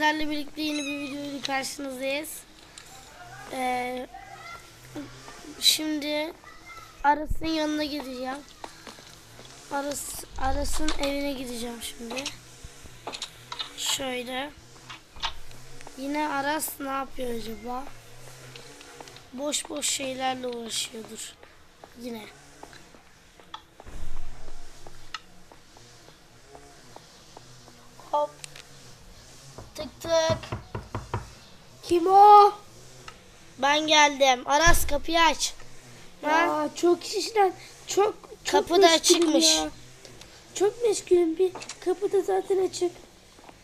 Sizlerle birlikte yeni bir videoyla karşınızdayız. Ee, şimdi Aras'ın yanına gideceğim. Aras, Aras'ın evine gideceğim şimdi. Şöyle. Yine Aras ne yapıyor acaba? Boş boş şeylerle uğraşıyordur. Yine. Hop. Tık tık. Kim o? Ben geldim. Aras kapıyı aç. Aa, çok işten çok, çok Kapı da meşgulüm açıkmış. ya. Çok meşgulüm bir kapı da zaten açık.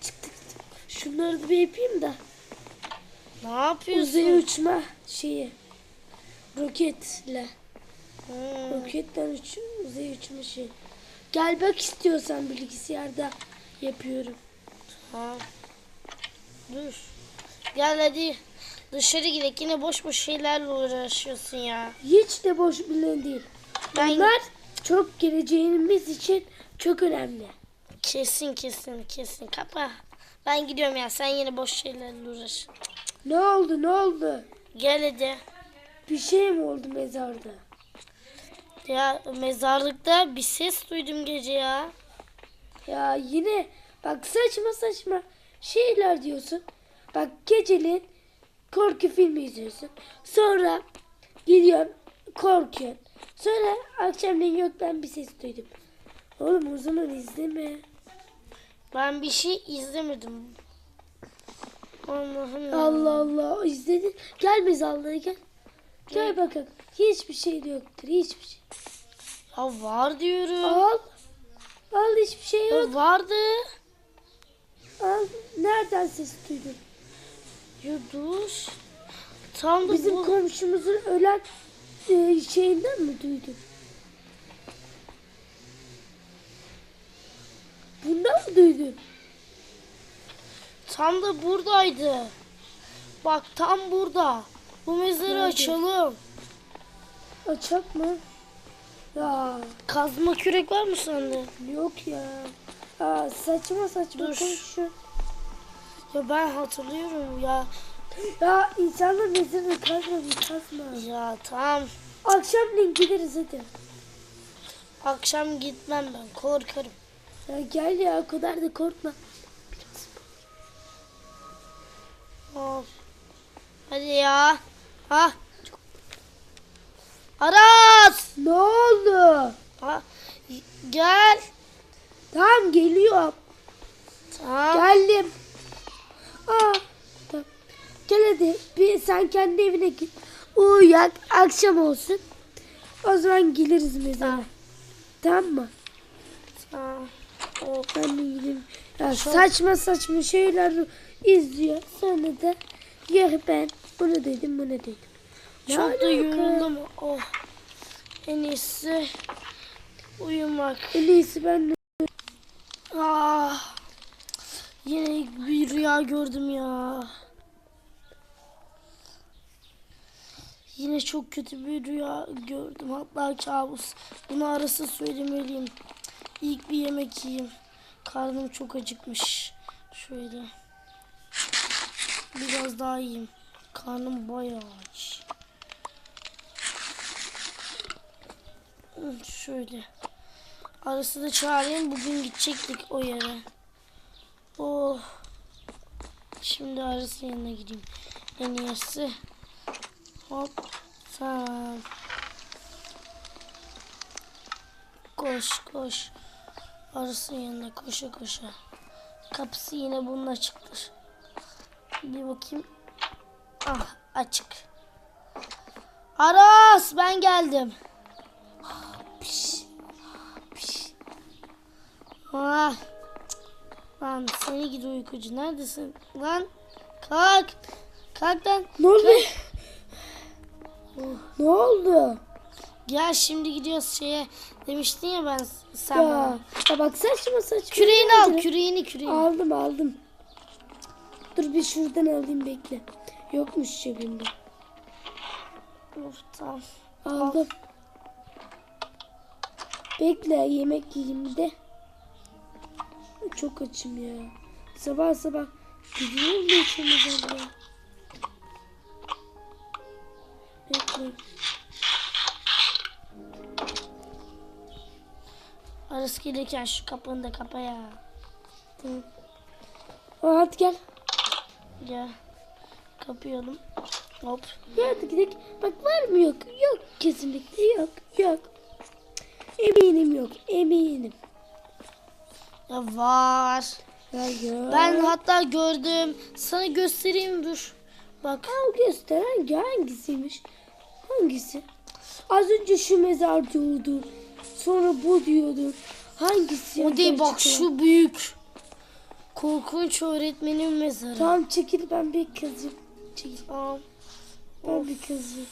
Çık tık tık. Şunları da bir yapayım da. Ne yapıyorsun? Uzaya uçma şeyi. Roketle. Hmm. Roketten uç, uzaya uçma şeyi. Gel bak istiyorsan bilgisayarda yapıyorum. Ha. Dur. Gel hadi. Dışarı gidelim. Yine boş boş şeylerle uğraşıyorsun ya. Hiç de boş bilen değil. Ben- Bunlar çok geleceğimiz için çok önemli. Kesin kesin kesin. Kapa. Ben gidiyorum ya. Sen yine boş şeylerle uğraş. Ne oldu ne oldu? Gel hadi. Bir şey mi oldu mezarda? Ya mezarlıkta bir ses duydum gece ya. Ya yine bak saçma saçma şeyler diyorsun. Bak geceliğin korku filmi izliyorsun. Sonra gidiyorsun korkuyorsun. Sonra akşamleyin yok ben bir ses duydum. Oğlum o zaman izleme. Ben bir şey izlemedim. Allah'ım. Allah Allah izledin. Gel mezarlığa gel. Gel bakalım. Hiçbir şey de yoktur. Hiçbir şey. Ya var diyorum. Al. Al hiçbir şey yok. Ya vardı. Nereden ses duydun? Ya dur. Tam da Bizim bu. komşumuzun ölen e, şeyinden mi duydun? Bundan mı duydun? Tam da buradaydı. Bak tam burada. Bu mezarı Nerede? açalım. Açak mı? Ya Kazma kürek var mı sende? yok ya. Aa, saçma saçma Dur. konuşuyor. Ya ben hatırlıyorum ya. Ya insanlar mezarını kazma bir kazma. Ya tamam. Akşamleyin gideriz hadi. Akşam gitmem ben korkarım. Ya gel ya o kadar da korkma. Of. Hadi ya. Ha. Aras. Ne oldu? Ha. Gel. Tamam geliyorum. Tamam. Geldim. Aa, tamam. Gel hadi. Bir, sen kendi evine git. Uyuyak. Akşam olsun. O zaman geliriz mezara. Tamam mı? Tamam. Of. Ben de gideyim. Ya Çok- saçma saçma şeyler izliyor. Sonra da ya ben bunu dedim bunu dedim. Ne Çok da alaka? yoruldum. Oh. En iyisi uyumak. En iyisi ben de. Ah. Yine bir rüya gördüm ya. Yine çok kötü bir rüya gördüm. Hatta kabus. Bunu arası söylemeliyim. İlk bir yemek yiyeyim. Karnım çok acıkmış. Şöyle. Biraz daha yiyeyim. Karnım bayağı aç. Şöyle. Arası da çağırayım. Bugün gidecektik o yere. Oh. Şimdi arası yanına gideyim. En iyisi. Hop. Tamam. Koş koş. Arasın yanına koşa koşa. Kapısı yine bunun açıktır. Bir bakayım. Ah açık. Aras ben geldim. Piş. Piş. Ah. Lan seni gidi uykucu. Neredesin? Lan kalk. Kalk lan. Ne oldu? Ne oldu? Gel şimdi gidiyoruz şeye. Demiştin ya ben sen Ya, bana. ya bak saçma saçma. Küreğini al şeyler. küreğini küreğini. Aldım aldım. Dur bir şuradan alayım bekle. Yokmuş cebimde. Of, tamam. Aldım. Bekle yemek yiyeyim bir de. Çok açım ya. Sabah sabah Gidiyor mu içimiz abla? Bekle. Aras gelirken şu kapını da kapa ya. Tamam. Aa, hadi gel. Gel. Kapayalım. Hop. Ya hadi gidelim. Bak var mı yok? Yok kesinlikle yok. Yok. Eminim yok. Eminim. Ya var. Ya. Ben hatta gördüm. Sana göstereyim dur. Bak. Al göster hangi hangisiymiş? Hangisi? Az önce şu mezar diyordun. Sonra bu diyordun. Hangisi? O değil bak Gerçekten? şu büyük. Korkunç öğretmenin mezarı. Tamam çekil ben bir kızım. Çekil. Tamam. Ben bir kızım.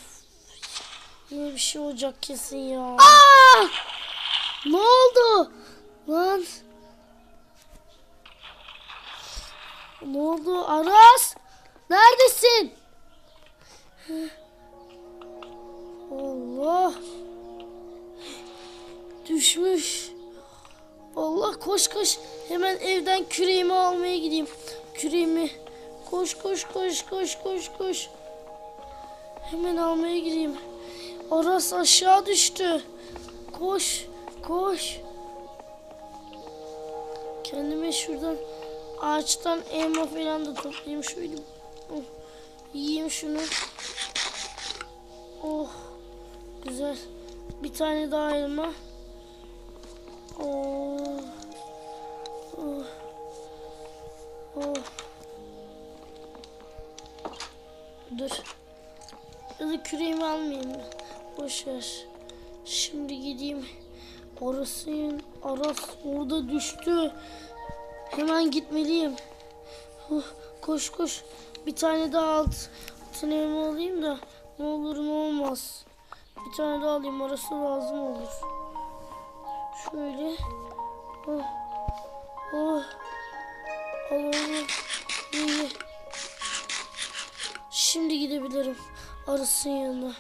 Yine bir şey olacak kesin ya. Aa! Ne oldu? Lan. Ne oldu? Aras. Neredesin? Allah. Düşmüş. Allah koş koş. Hemen evden küreğimi almaya gideyim. Küreğimi. Koş koş koş koş koş koş. Hemen almaya gideyim. Aras aşağı düştü. Koş, koş. Kendime şuradan ağaçtan elma falan da toplayayım şöyle. Oh, yiyeyim şunu. Oh, güzel. Bir tane daha elma. Oh, oh, oh. Dur. Ya da küreğimi almayayım. Boş ver. Şimdi gideyim. Arasın. Aras orada düştü. Hemen gitmeliyim. Oh, koş koş. Bir tane daha alt. Elma alayım da ne olur ne olmaz. Bir tane daha alayım. Arası lazım olur. Şöyle. Oh. Oh. Alalım. İyi. Şimdi gidebilirim. Arasın yanına.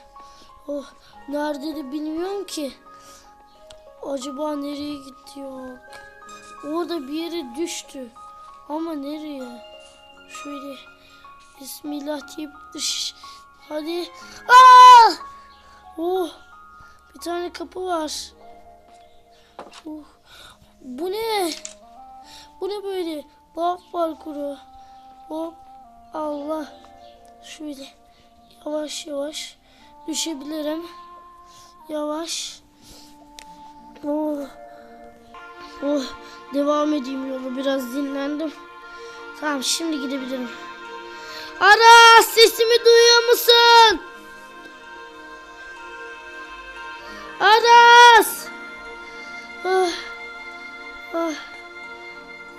Oh, nerede de bilmiyorum ki. Acaba nereye gitti yok. Orada bir yere düştü. Ama nereye? Şöyle Bismillah deyip dış. Hadi. Aa! Oh! Bir tane kapı var. Oh. Bu ne? Bu ne böyle? Laf var kuru. Hop. Allah. Şöyle yavaş yavaş düşebilirim. Yavaş. Oh. Oh. Devam edeyim yolu. Biraz dinlendim. Tamam şimdi gidebilirim. Ara sesimi duyuyor musun? Aras. Ah. Ah.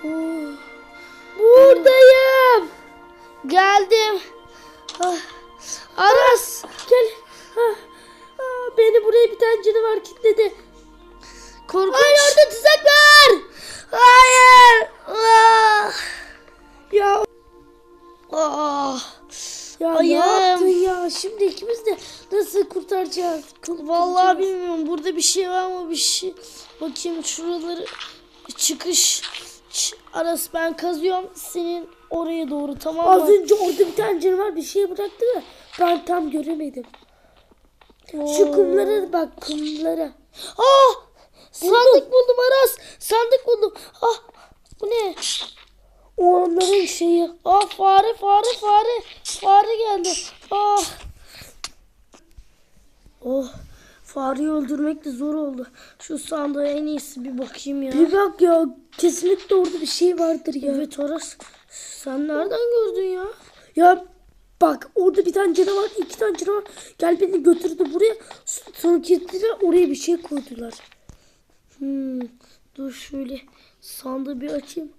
Oh. Buradayım. Geldim. Ah. Aras. Gel. Ha. Aa, beni buraya bir tane canavar kilitledi. Korkunç. Ay orada tuzak var. Hayır. Ah. Ya Ah. ya ne Ayağım. yaptın ya? Şimdi ikimiz de nasıl kurtaracağız? Kurtaracağız. Vallahi bilmiyorum. Burada bir şey var mı bir şey. Bakayım şuraları çıkış. Ç- Aras ben kazıyorum senin oraya doğru tamam mı? Az önce orada bir tane canavar bir şey bıraktı da ben tam göremedim. Şu Oo. kumlara bak kumlara. Ah! Sandık buldum Aras. Sandık buldum. Ah! Bu ne? O onların şeyi. Ah fare fare fare. Fare geldi. Ah! Oh! Fareyi öldürmek de zor oldu. Şu sandığa en iyisi bir bakayım ya. Bir bak ya kesinlikle orada bir şey vardır ya. Evet Aras. Sen nereden gördün ya? Ya bak orada bir tane canavar iki tane canavar gel beni götürdü buraya sonra gittiler oraya bir şey koydular. Hmm, dur şöyle sandığı bir açayım.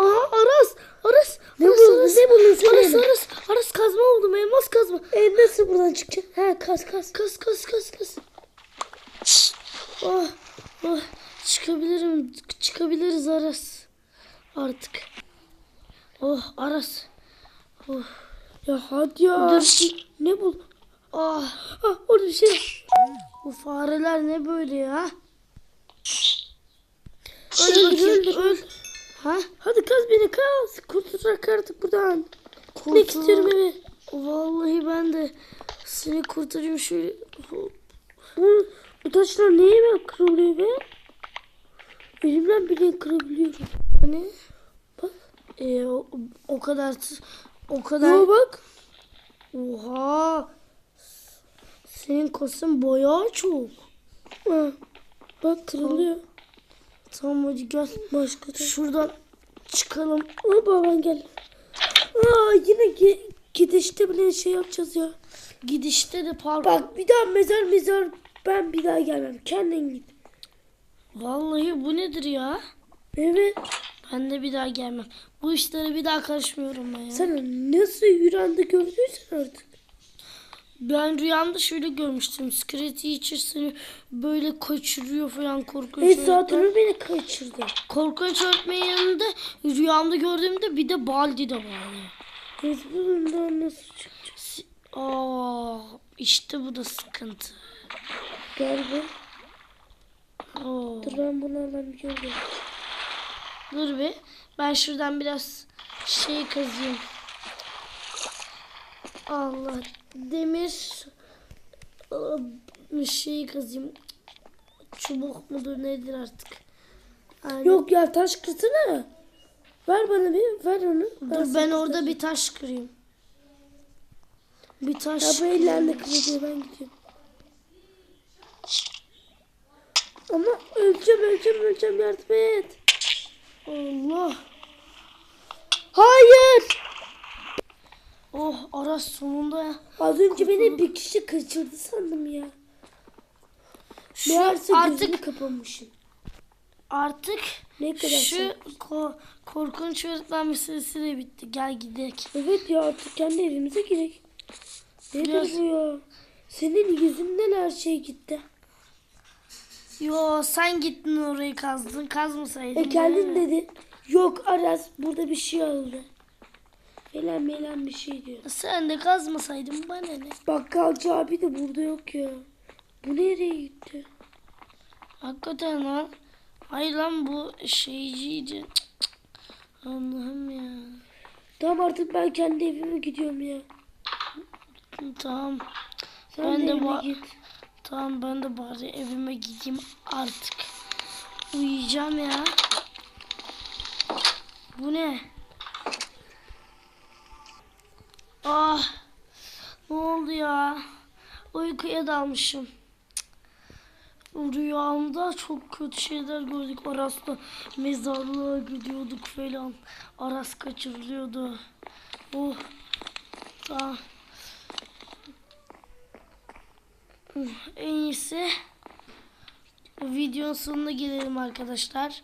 Aha Aras, Aras, Ne Aras, buldun, Aras, ne buldun sen Aras? Aras, Aras kazma buldum, elmas kazma. E nasıl buradan çıkacak? He kas kas. Kaz, kaz, kaz, kaz. Oh, oh, çıkabilirim, çıkabiliriz Aras. Artık. Oh, Aras. Oh, Ya hadi ya. dur. Ne bul? Ah, Ah orada bir şey. bu fareler ne böyle ya? Öl Öldür, öldür. öl. Ha? Hadi kaz beni kaz. Kurtulacak artık buradan. Kurtul- istiyorum eve. Vallahi ben de seni kurtarayım şöyle. Bu, bu taşlar niye hemen kırılıyor be? Elimden bile kırabiliyorum. Hani? Bak. Ee, o, o kadar o kadar. Yo bak. Oha. Senin kostüm bayağı çok. Ha. Bak kırılıyor. Tamam hadi gel. Başka da. Şuradan çıkalım. Aa baban gel. Aa yine gidişte bile şey yapacağız ya. Gidişte de park. Bak bir daha mezar mezar ben bir daha gelmem. Kendin git. Vallahi bu nedir ya? Evet. Ben de bir daha gelmem. Bu işlere bir daha karışmıyorum ben ya. Sen nasıl yüreğinde gördüysen artık. Ben rüyamda şöyle görmüştüm. Secret Teacher seni böyle kaçırıyor falan korkunç. Evet öğretmen. zaten beni kaçırdı. Korkunç öğretmenin yanında rüyamda gördüğümde bir de Baldi de vardı. Biz bundan nasıl çıkacağız? Aa, işte bu da sıkıntı. Gel be. Oo. Dur ben bunu alamıyorum. Dur bir. Ben şuradan biraz şey kazıyım. Allah. Demir bir şey kazıyım. Çubuk mudur nedir artık. Aynen. Yok ya taş kırsana. Ver bana bir ver onu. Dur sana ben orada bir taş kırayım. Bir Ya taş. bu ellerle kırılıyor ben gidiyorum. Ama öleceğim öleceğim öleceğim yardım et. Allah. Hayır. Oh Aras sonunda. Az önce beni bir kişi kaçırdı sandım ya. Şu Meğerse artık kapamışım. artık Ne kadar şu ko- korkunç öğretmen meselesi de bitti. Gel gidelim. Evet ya artık kendi evimize gidelim. Nedir Biraz- bu ya? Senin yüzünden her şey gitti. Yo sen gittin orayı kazdın. Kazmasaydın. E kendin dedin. Yok Aras burada bir şey oldu. Falan melan bir şey diyor. Sen de kazmasaydın bana ne? Bakkalcı abi de burada yok ya. Bu nereye gitti? Hakikaten lan. Hayır lan bu şeyciydi. Cık, cık. Allah'ım ya. Tamam artık ben kendi evime gidiyorum ya. Tamam. Sen Ben de, de evine git. Tamam ben de bari evime gideyim artık. Uyuyacağım ya. Bu ne? Ah. Ne oldu ya? Uykuya dalmışım. Rüyamda çok kötü şeyler gördük. Aras'la mezarlığa gidiyorduk falan. Aras kaçırılıyordu. Oh. Tamam. En iyisi videonun sonuna gelelim arkadaşlar.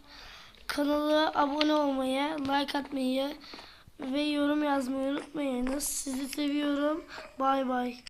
Kanala abone olmayı, like atmayı ve yorum yazmayı unutmayınız. Sizi seviyorum. Bay bay.